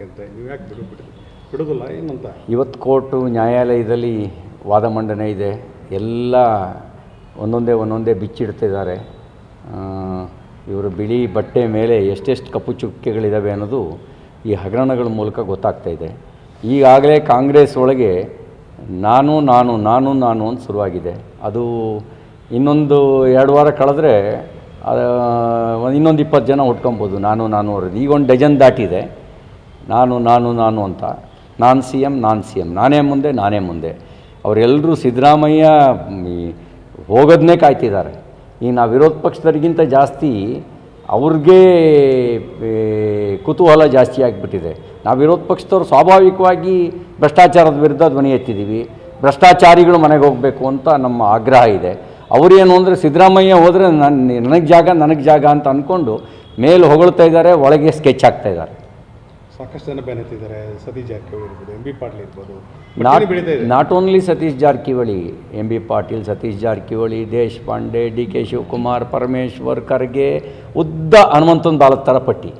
ಯಾಕೆ ಅಂತ ನೀವು ಯಾಕೆ ಬಿಡು ಬಿಡು ಬಿಡೋದಿಲ್ಲ ಏನಂತ? ಇವತ್ತು ಕೋರ್ಟು, ನ್ಯಾಯಾಲಯದಲ್ಲಿ ವಾದ ಮಂಡನೆ ಇದೆ. ಎಲ್ಲ ಒಂದೊಂದೇ ಒಂದೊಂದೇ ಬಿಚ್ಚಿಡ್ತಿದ್ದಾರೆ. ಇವರು ಬಿಳಿ ಬಟ್ಟೆ ಮೇಲೆ ಎಷ್ಟೆಷ್ಟು ಕಪ್ಪು ಚುಕ್ಕೆಗಳಿದ್ದಾವೆ ಅನ್ನೋದು ಈ ಹಗರಣಗಳ ಮೂಲಕ ಗೊತ್ತಾಗ್ತಾ ಇದೆ. ಈಗಾಗಲೇ ಕಾಂಗ್ರೆಸ್ ಒಳಗೆ ನಾನು ನಾನು ನಾನು ನಾನು ಅಂತ ಶುರುವಾಗಿದೆ. ಅದು ಇನ್ನೊಂದು ಎರಡು ವಾರ ಕಳೆದ್ರೆ ಇನ್ನೊಂದು ಇಪ್ಪತ್ತು ಜನ ಉಟ್ಕೊಬೋದು ನಾನು ನಾನು ಅವ್ರದ್ದು ಈಗ ಒಂದು ಡಜನ್ ದಾಟಿದೆ. ನಾನು ನಾನು ನಾನು ಅಂತ. ನಾನು ಸಿ ಎಂ ನಾನು ಸಿ ಎಂ ನಾನೇ ಮುಂದೆ ನಾನೇ ಮುಂದೆ. ಅವರೆಲ್ಲರೂ ಸಿದ್ದರಾಮಯ್ಯ ಹೋಗೋದನ್ನೇ ಕಾಯ್ತಿದ್ದಾರೆ. ಈ ನಾವು ವಿರೋಧ ಪಕ್ಷದವರಿಗಿಂತ ಜಾಸ್ತಿ ಅವ್ರಿಗೆ ಕುತೂಹಲ ಜಾಸ್ತಿ ಆಗಿಬಿಟ್ಟಿದೆ. ನಾವು ವಿರೋಧ ಪಕ್ಷದವ್ರು ಸ್ವಾಭಾವಿಕವಾಗಿ ಭ್ರಷ್ಟಾಚಾರದ ವಿರುದ್ಧ ಧ್ವನಿ ಎತ್ತಿದ್ದೀವಿ. ಭ್ರಷ್ಟಾಚಾರಿಗಳು ಮನೆಗೆ ಹೋಗಬೇಕು ಅಂತ ನಮ್ಮ ಆಗ್ರಹ ಇದೆ. ಅವರೇನು ಅಂದರೆ ಸಿದ್ದರಾಮಯ್ಯ ಹೋದರೆ ನನ್ನ ನನಗೆ ಜಾಗ ನನಗೆ ಜಾಗ ಅಂತ ಅಂದ್ಕೊಂಡು ಮೇಲೆ ಹೊಗಳ್ತಾ ಇದ್ದಾರೆ, ಒಳಗೆ ಸ್ಕೆಚ್ ಆಗ್ತಾ ಇದ್ದಾರೆ. ಸಾಕಷ್ಟು ಜನ ಬೆನ್ನತ್ತಿದ್ದಾರೆ. ಸತೀಶ್ ಜಾರಕಿಹೊಳಿ ಇರ್ಬೋದು ಎಂ ಬಿ ಪಾಟೀಲ್ ಇರ್ಬೋದು. Not not only Satish Jarkiholi M B Patil Satish Jarkiholi Deshpande D K Shivakumar Parameshwar Kharge ಉದ್ದ ಹನುಮಂತನ ಬಾಲದ ಥರ ಪಟ್ಟಿ